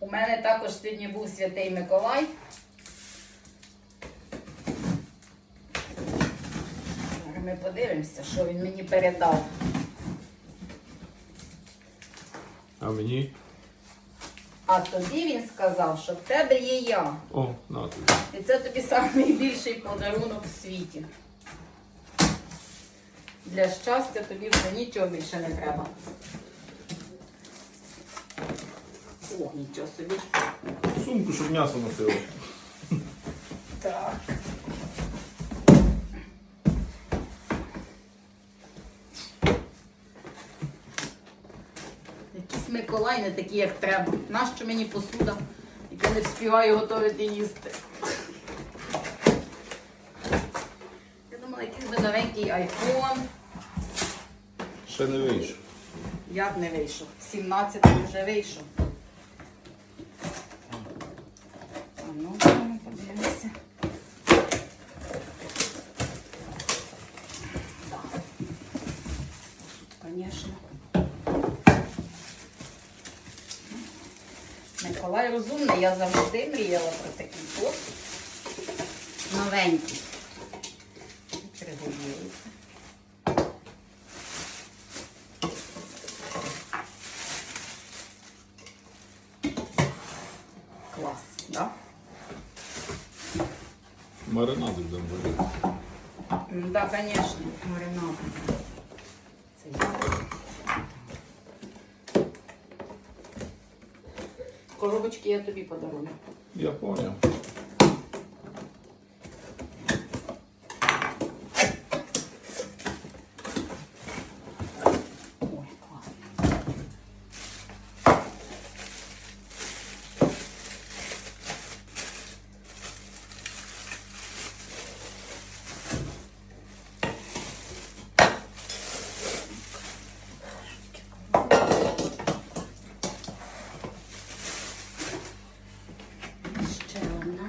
У мене також сьогодні був святий Миколай. Ми подивимося, що він мені передав. А мені? А тобі він сказав, що в тебе є я. О, на тобі. І це тобі найбільший подарунок в світі. Для щастя тобі вже нічого більше не треба. О, нічого собі. Сумку, щоб м'ясо носило. Так. Якийсь Миколай не такий, як треба. Нащо мені посуда, яка не встигаю готувати їсти? Я думала, якийсь би новенький айфон. Ще не вийшов. Як не вийшов? 17 вже вийшов. А ну, подивимося. Так. Звісно. Миколай розумний, я завжди мріяла про такий посуд. Новенький. Пригодується. Клас, да? Маринади будемо робити. Да, конечно, маринад. Це я. Коробочки я тобі подарую. Я поняв. Ой, клас. Ще одна.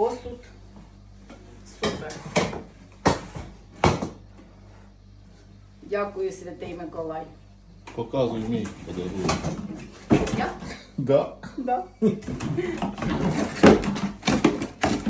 Посуд. Супер. Дякую, святий Миколай. Показуй мій подарунок. Я? Да. Да.